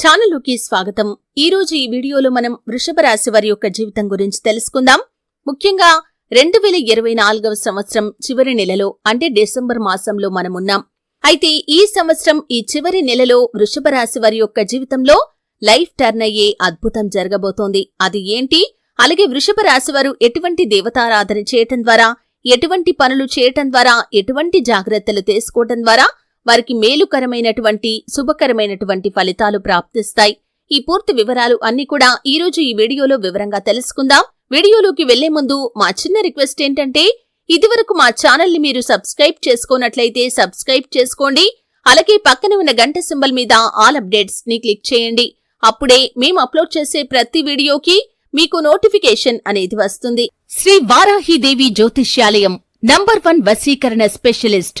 ఛానల్లోకి స్వాగతం. ఈ రోజు ఈ వీడియోలో మనం వృషభ రాశి వారి యొక్క జీవితం గురించి తెలుసుకుందాం. ముఖ్యంగా రెండు వేల ఇరవై నాలుగవ సంవత్సరం చివరి నెలలో అంటే డిసెంబర్ మాసంలో మనమున్నాం అయితే ఈ సంవత్సరం ఈ చివరి నెలలో వృషభ రాశి వారి యొక్క జీవితంలో లైఫ్ టర్న్ అయ్యే అద్భుతం జరగబోతోంది. అది ఏంటి? అలాగే వృషభ రాశి వారు ఎటువంటి దేవతారాధన చేయటం ద్వారా ఎటువంటి పనులు చేయటం ద్వారా ఎటువంటి జాగ్రత్తలు తీసుకోవటం ద్వారా వారికి మేలుకరమైనటువంటి శుభకరమైనటువంటి ఫలితాలు ప్రాప్తిస్తాయి. ఈ పూర్తి వివరాలు అన్ని కూడా ఈ రోజు ఈ వీడియోలో వివరంగా తెలుసుకుందాం. వీడియోలోకి వెళ్ళే ముందు మా చిన్న రిక్వెస్ట్ ఏంటంటే ఇదివరకు మా ఛానల్ని మీరు సబ్స్క్రైబ్ చేసుకోనట్లయితే సబ్స్క్రైబ్ చేసుకోండి. అలాగే పక్కన ఉన్న గంట సింబల్ మీద ఆల్ అప్డేట్స్ని క్లిక్ చేయండి. అప్పుడే మేము అప్లోడ్ చేసే ప్రతి వీడియోకి మీకు నోటిఫికేషన్ అనేది వస్తుంది. శ్రీ వారాహిదేవి జ్యోతిష్యాలయం నంబర్ వన్ వశీకరణ స్పెషలిస్ట్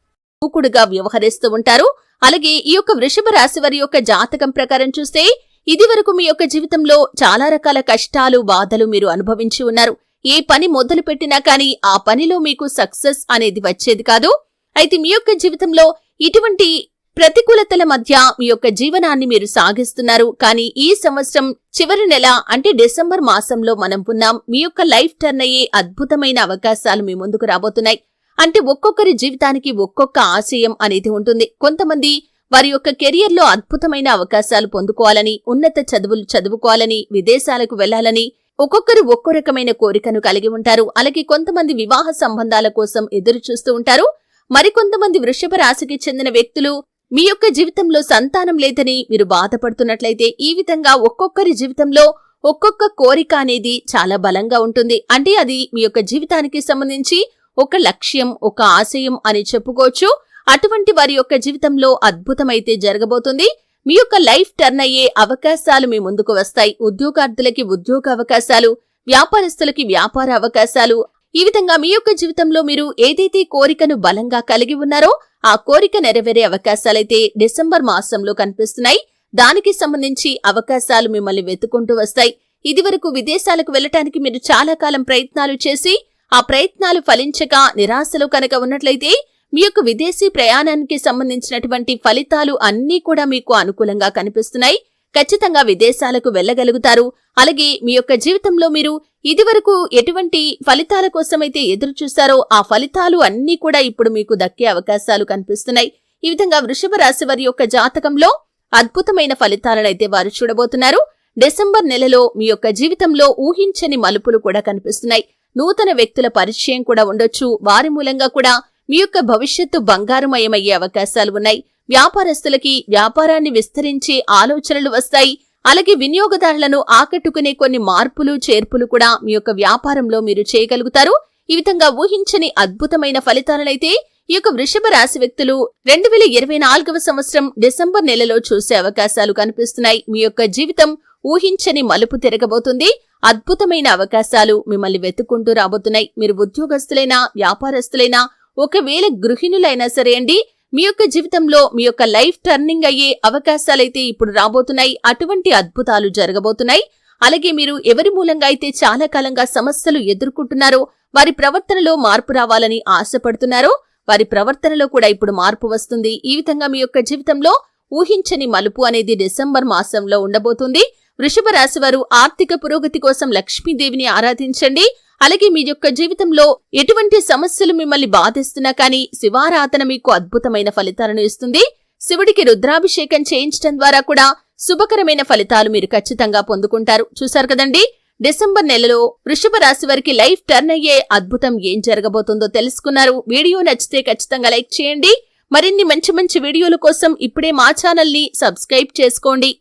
దూకుడుగా వ్యవహరిస్తూ ఉంటారు. అలాగే ఈ యొక్క వృషభ రాశి వారి యొక్క జాతకం ప్రకారం చూస్తే ఇది వరకు మీ యొక్క జీవితంలో చాలా రకాల కష్టాలు బాధలు మీరు అనుభవించి ఉన్నారు. ఏ పని మొదలు పెట్టినా కానీ ఆ పనిలో మీకు సక్సెస్ అనేది వచ్చేది కాదు. అయితే మీ యొక్క జీవితంలో ఇటువంటి ప్రతికూలతల మధ్య మీ యొక్క జీవనాన్ని మీరు సాగిస్తున్నారు. కానీ ఈ సంవత్సరం చివరి నెల అంటే డిసెంబర్ మాసంలో మనం ఉన్నాం. మీ యొక్క లైఫ్ టర్న్ అయ్యే అద్భుతమైన అవకాశాలు మీ ముందుకు రాబోతున్నాయి. అంటే ఒక్కొక్కరి జీవితానికి ఒక్కొక్క ఆశయం అనేది ఉంటుంది. కొంతమంది వారి యొక్క కెరియర్లో అద్భుతమైన అవకాశాలు పొందుకోవాలని ఉన్నత చదువులు చదువుకోవాలని విదేశాలకు వెళ్ళాలని ఒక్కొక్కరు ఒక్కో రకమైన కోరికను కలిగి ఉంటారు. అలాగే కొంతమంది వివాహ సంబంధాల కోసం ఎదురు చూస్తూ ఉంటారు. మరికొంతమంది వృషభ రాశికి చెందిన వ్యక్తులు మీ యొక్క జీవితంలో సంతానం లేదని మీరు బాధపడుతున్నట్లయితే ఈ విధంగా ఒక్కొక్కరి జీవితంలో ఒక్కొక్క కోరిక అనేది చాలా బలంగా ఉంటుంది. అంటే అది మీ యొక్క జీవితానికి సంబంధించి ఒక లక్ష్యం ఒక ఆశయం అని చెప్పుకోవచ్చు. అటువంటి వారి యొక్క జీవితంలో అద్భుతమైతే జరగబోతుంది. మీ యొక్క లైఫ్ టర్న్ అయ్యే అవకాశాలు మీ ముందుకు వస్తాయి. ఉద్యోగార్థులకి ఉద్యోగ అవకాశాలు వ్యాపారస్తులకి వ్యాపార అవకాశాలు. ఈ విధంగా మీ యొక్క జీవితంలో మీరు ఏదైతే కోరికను బలంగా కలిగి ఉన్నారో ఆ కోరిక నెరవేరే అవకాశాలైతే డిసెంబర్ మాసంలో కనిపిస్తున్నాయి. దానికి సంబంధించి అవకాశాలు మిమ్మల్ని వెతుకుంటూ వస్తాయి. ఇదివరకు విదేశాలకు వెళ్ళటానికి మీరు చాలా కాలం ప్రయత్నాలు చేసి ఆ ప్రయత్నాలు ఫలించక నిరాశలో కనుక ఉన్నట్లయితే మీ యొక్క విదేశీ ప్రయాణానికి సంబంధించినటువంటి ఫలితాలు అన్నీ కూడా మీకు అనుకూలంగా కనిపిస్తున్నాయి. ఖచ్చితంగా విదేశాలకు వెళ్ళగలుగుతారు అలాగే మీ యొక్క జీవితంలో మీరు ఇదివరకు ఎటువంటి ఫలితాల కోసమైతే ఎదురు చూశారో ఆ ఫలితాలు అన్నీ కూడా ఇప్పుడు మీకు దక్కే అవకాశాలు కనిపిస్తున్నాయి. ఈ విధంగా వృషభ రాశి వారి యొక్క జాతకంలో అద్భుతమైన ఫలితాలనైతే వారు చూడబోతున్నారు. డిసెంబర్ నెలలో మీ యొక్క జీవితంలో ఊహించని మలుపులు కూడా కనిపిస్తున్నాయి. నూతన వ్యక్తుల పరిచయం కూడా ఉండొచ్చు. వారి మూలంగా కూడా మీ యొక్క భవిష్యత్తు బంగారుమయమయ్యే అవకాశాలు ఉన్నాయి. వ్యాపారస్తులకి వ్యాపారాన్ని విస్తరించే ఆలోచనలు వస్తాయి. అలాగే వినియోగదారులను ఆకట్టుకునే కొన్ని మార్పులు చేర్పులు కూడా మీ యొక్క వ్యాపారంలో మీరు చేయగలుగుతారు. ఈ విధంగా ఊహించని అద్భుతమైన ఫలితాలనైతే ఈ యొక్క వృషభ రాశి వ్యక్తులు రెండు వేల ఇరవై నాలుగవ సంవత్సరం డిసెంబర్ నెలలో చూసే అవకాశాలు కనిపిస్తున్నాయి. మీ యొక్క జీవితం ఊహించని మలుపు తిరగబోతుంది. అద్భుతమైన అవకాశాలు మిమ్మల్ని వెతుక్కుంటూ రాబోతున్నాయి. మీరు ఉద్యోగస్తులైనా వ్యాపారస్తులైనా ఒకవేళ గృహిణులైనా సరే అండి మీ యొక్క జీవితంలో మీ యొక్క లైఫ్ టర్నింగ్ అయ్యే అవకాశాలైతే ఇప్పుడు రాబోతున్నాయి. అటువంటి అద్భుతాలు జరగబోతున్నాయి. అలాగే మీరు ఎవరి మూలంగా అయితే చాలా కాలంగా సమస్యలు ఎదుర్కొంటున్నారో వారి ప్రవర్తనలో మార్పు రావాలని ఆశపడుతున్నారో వారి ప్రవర్తనలో కూడా ఇప్పుడు మార్పు వస్తుంది. ఈ విధంగా మీ యొక్క జీవితంలో ఊహించని మలుపు అనేది డిసెంబర్ మాసంలో ఉండబోతుంది. వృషభ రాశి వారు ఆర్థిక పురోగతి కోసం లక్ష్మీదేవిని ఆరాధించండి. అలాగే మీ యొక్క జీవితంలో ఎటువంటి సమస్యలు మిమ్మల్ని బాధిస్తున్నా కానీ శివారాధన మీకు అద్భుతమైన ఫలితాలను ఇస్తుంది. శివుడికి రుద్రాభిషేకం చేయించడం ద్వారా కూడా శుభకరమైన ఫలితాలు మీరు ఖచ్చితంగా పొందుకుంటారు. చూశారు కదండి? డిసెంబర్ నెలలో వృషభ రాశి వారికి లైఫ్ టర్న్ అయ్యే అద్భుతం ఏం జరగబోతుందో తెలుసుకున్నారు. వీడియో నచ్చితే ఖచ్చితంగా లైక్ చేయండి. మరిన్ని మంచి మంచి వీడియోల కోసం ఇప్పుడే మా ఛానల్ని సబ్స్క్రైబ్ చేసుకోండి.